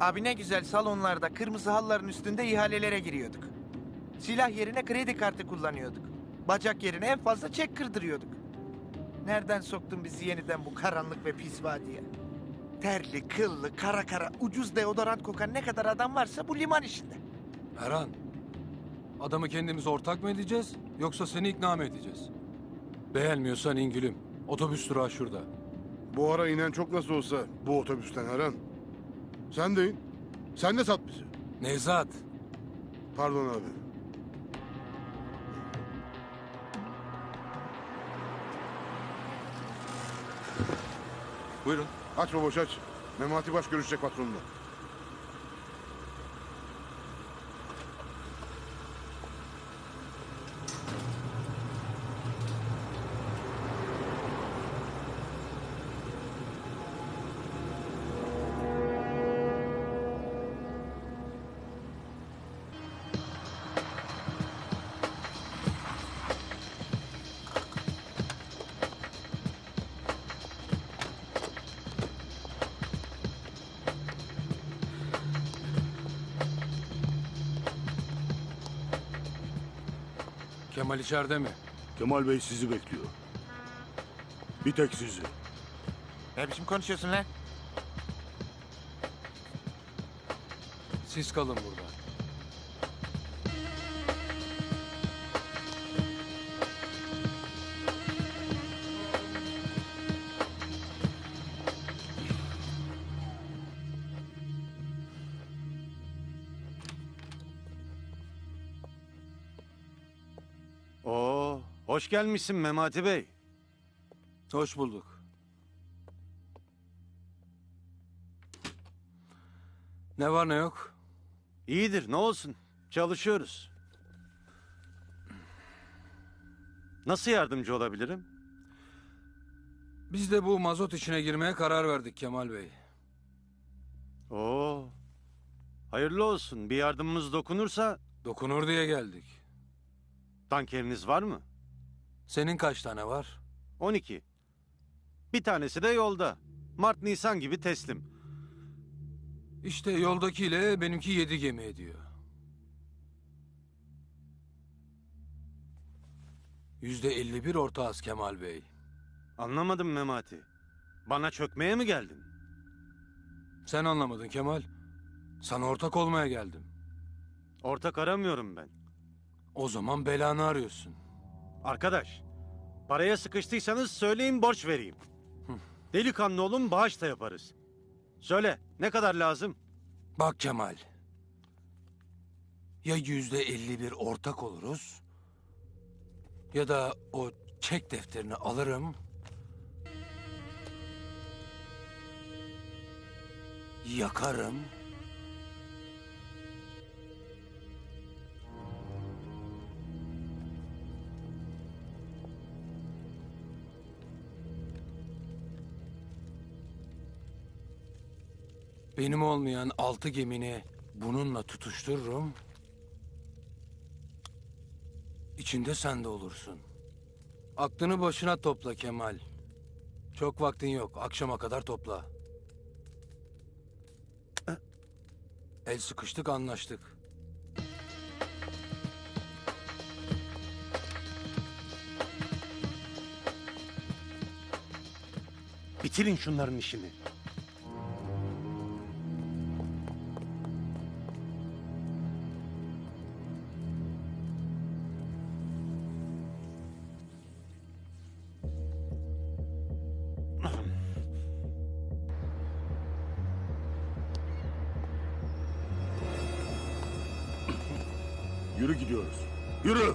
Abi ne güzel salonlarda kırmızı halların üstünde ihalelere giriyorduk. Silah yerine kredi kartı kullanıyorduk. Bacak yerine en fazla çek kırdırıyorduk. Nereden soktun bizi yeniden bu karanlık ve pis vadiye? Terli, kıllı, kara kara, ucuz deodorant kokan ne kadar adam varsa bu liman işinde. Erhan, adamı kendimiz ortak mı edeceğiz yoksa seni ikna mı edeceğiz? Beğenmiyorsan in gülüm. Otobüs durağı şurada. Bu ara inen çok nasıl olsa bu otobüsten Erhan. Sen de in. Sen de sat bizi. Nevzat, Pardon abi. Buyurun. Aç baboş aç. Memati Baş görüşecek patronla. Kemal içeride mi? Kemal Bey sizi bekliyor. Bir tek sizi. Ne biçim konuşuyorsun lan? Siz kalın burada. Hoş gelmişsin Memati Bey. Hoş bulduk. Ne var ne yok? İyidir, ne olsun. Çalışıyoruz. Nasıl yardımcı olabilirim? Biz de bu mazot işine girmeye karar verdik Kemal Bey. Oo, hayırlı olsun. Bir yardımımız dokunursa Dokunur diye geldik. tankeriniz var mı? Senin kaç tane var? 12. Bir tanesi de yolda. Mart Nisan gibi teslim. İşte yoldakiyle benimki yedi gemi ediyor. Yüzde elli bir ortağız Kemal Bey. Anlamadım Memati. Bana çökmeye mi geldin? Sen anlamadın Kemal. Sana ortak olmaya geldim. Ortak aramıyorum ben. O zaman belanı arıyorsun. Arkadaş, paraya sıkıştıysanız söyleyin borç vereyim. Delikanlı olun bağış da yaparız. Söyle, ne kadar lazım? Bak Kemal. Ya yüzde elli bir ortak oluruz... ...ya da o çek defterini alırım... ...yakarım... Benim olmayan altı gemini bununla tutuştururum. İçinde sen de olursun. Aklını başına topla Kemal. Çok vaktin yok. Akşama kadar topla. El sıkıştık anlaştık. Bitirin şunların işini. Yürü gidiyoruz. Yürü.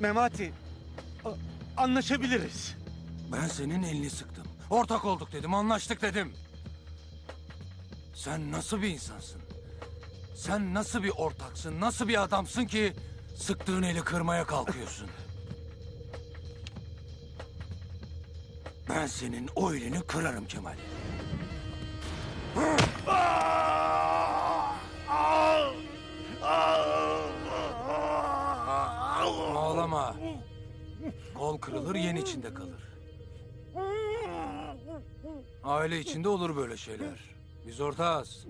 Memati, anlaşabiliriz. Ben senin elini sıktım. Ortak olduk dedim, anlaştık dedim. Sen nasıl bir insansın? Sen nasıl bir ortaksın? Nasıl bir adamsın ki sıktığın eli kırmaya kalkıyorsun? Ben senin o elini kırarım Kemal. Ağlama. Kol kırılır, yen içinde kalır. Aile içinde olur böyle şeyler. Biz ortağız.